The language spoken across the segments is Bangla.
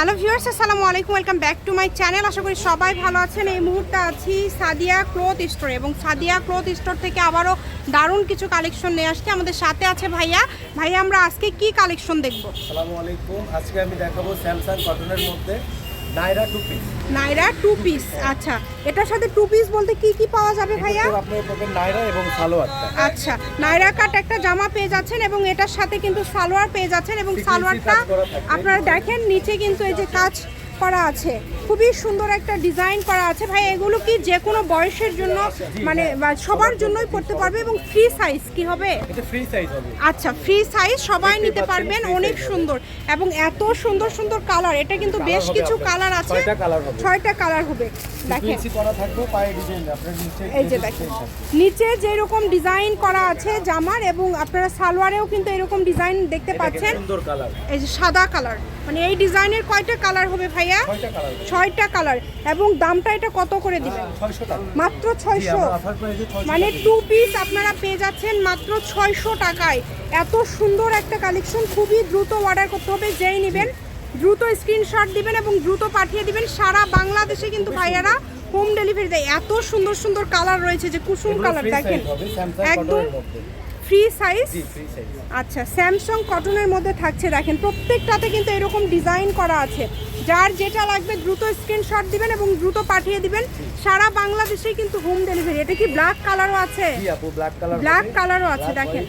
হ্যালো ভিউয়ার্স, আসসালামু আলাইকুম, welcome back to my channel. আশা করি সবাই ভালো আছেন। এই মুহূর্তে আছি সাদিয়া ক্লোথ স্টোর এবং সাদিয়া ক্লোথ স্টোর থেকে আবারও দারুণ কিছু কালেকশন নিয়ে আসছে। আমাদের সাথে আছে ভাইয়া। ভাইয়া, আমরা আজকে কি কালেকশন দেখব? আসসালামু আলাইকুম। আজকে আমি দেখাবো স্যামসাং কটনের মধ্যে Naira two piece Naira two piece আচ্ছা। এটার সাথে টু পিস বলতে কি কি পাওয়া যাবে ভাইয়া? আপনি পাবেন নাইরা এবং সালোয়ারটা আচ্ছা নাইরা কাট একটা জামা পেয়ে যাচ্ছেন এবং এটার সাথে কিন্তু সালোয়ার পেয়ে যাচ্ছেন এবং সালোয়ারটা। আপনারা দেখেন নিচে কিন্তু এই যে কাজ করা আছে। খুবই সুন্দর একটা ডিজাইন করা আছে। ভাই এগুলো কি যে কোনো বয়সের জন্য মানে সবার জন্যই পড়তে পারবে এবং ফ্রি সাইজ কি হবে? ফ্রি সাইজ আচ্ছা ফ্রি সাইজ সবাই নিতে পারবেন। অনেক সুন্দর। এবং এত সুন্দর সুন্দর কালার এটা কিন্তু বেশ কিছু কালার আছে। ছয়টা কালার হবে। দেখেন। আপনার নিচে এই যে দেখেন। যেরকম ডিজাইন করা আছে জামার এবং আপনারা সালোয়ারেও কিন্তু এরকম ডিজাইন দেখতে পাচ্ছেন। এই যে সাদা কালার মানে এই ডিজাইনের কয়টা কালার হবে ভাইয়া? ছয়টা কালার এবং দামটা এটা কত করে দিবেন? মাত্র ছয়শো। মানে টু পিস আপনারা পেয়ে যাচ্ছেন মাত্র ছয়শো টাকায়। এত সুন্দর একটা কালেকশন খুবই দ্রুত অর্ডার করতে হবে যেই নেবেন দ্রুত স্ক্রিনশট দিবেন এবং দ্রুত পাঠিয়ে দিবেন। সারা বাংলাদেশে কিন্তু ভাইয়ারা হোম ডেলিভারি দেয়। এত সুন্দর সুন্দর কালার রয়েছে যে কুসুম কালার দেখেন। একদম ফ্রি সাইজ সাইজ আচ্ছা স্যামসাং কটনের মধ্যে থাকছে দেখেন প্রত্যেকটাতে কিন্তু এরকম ডিজাইন করা আছে। যার যেটা লাগবে দ্রুত স্ক্রিনশট দিবেন এবং দ্রুত পাঠিয়ে দিবেন। সারা বাংলাদেশেই কিন্তু হোম ডেলিভারি এটা কি ব্ল্যাক কালারও আছে? ব্ল্যাক কালারও আছে। দেখেন।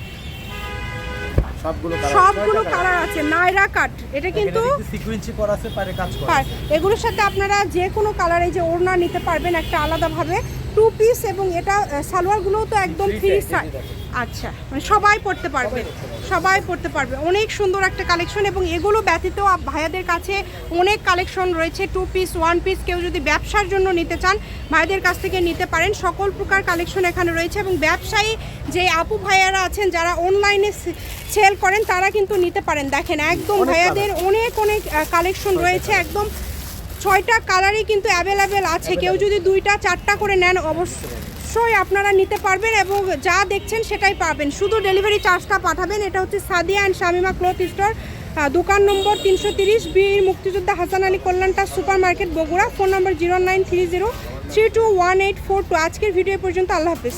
সবগুলো কালার সবগুলো কালার আছে। নাইরা কাট এটা কিন্তু সিকুয়েন্সি করা আছে পারে কাজ করা এগুলোর সাথে আপনারা যে কোনো কালারে যে ওড়না নিতে পারবেন একটা আলাদাভাবে। টু পিস এবং এটা সালোয়ারগুলোও তো একদম ফ্রি দেখেন। আচ্ছা মানে সবাই পড়তে পারবে সবাই পড়তে পারবে। অনেক সুন্দর একটা কালেকশন এবং এগুলো ব্যতীত ভাইয়াদের কাছে অনেক কালেকশন রয়েছে টু পিস ওয়ান পিস কেউ যদি ব্যবসার জন্য নিতে চান ভাইয়াদের কাছ থেকে নিতে পারেন। সকল প্রকার কালেকশন এখানে রয়েছে এবং ব্যবসায়ী যে আপু ভাইয়ারা আছেন যারা অনলাইনে সেল করেন তারা কিন্তু নিতে পারেন। দেখেন একদম ভাইয়াদের অনেক অনেক কালেকশন রয়েছে। একদম ছয়টা কালারই কিন্তু অ্যাভেলেবেল আছে। কেউ যদি দুইটা চারটা করে নেন অবশ্যই আপনারা নিতে পারবেন এবং যা দেখছেন সেটাই পাবেন। শুধু ডেলিভারি চার্জটা পাঠাবেন, এটা হচ্ছে Sadia and Shamima cloth store দোকান নম্বর তিনশো তিরিশ বীর মুক্তিযোদ্ধা Hasan Ali কল্যাণটা super market Bogura phone number zero nine three zero three two one eight four two আজকের ভিডিও পর্যন্ত আল্লাহ হাফিজ।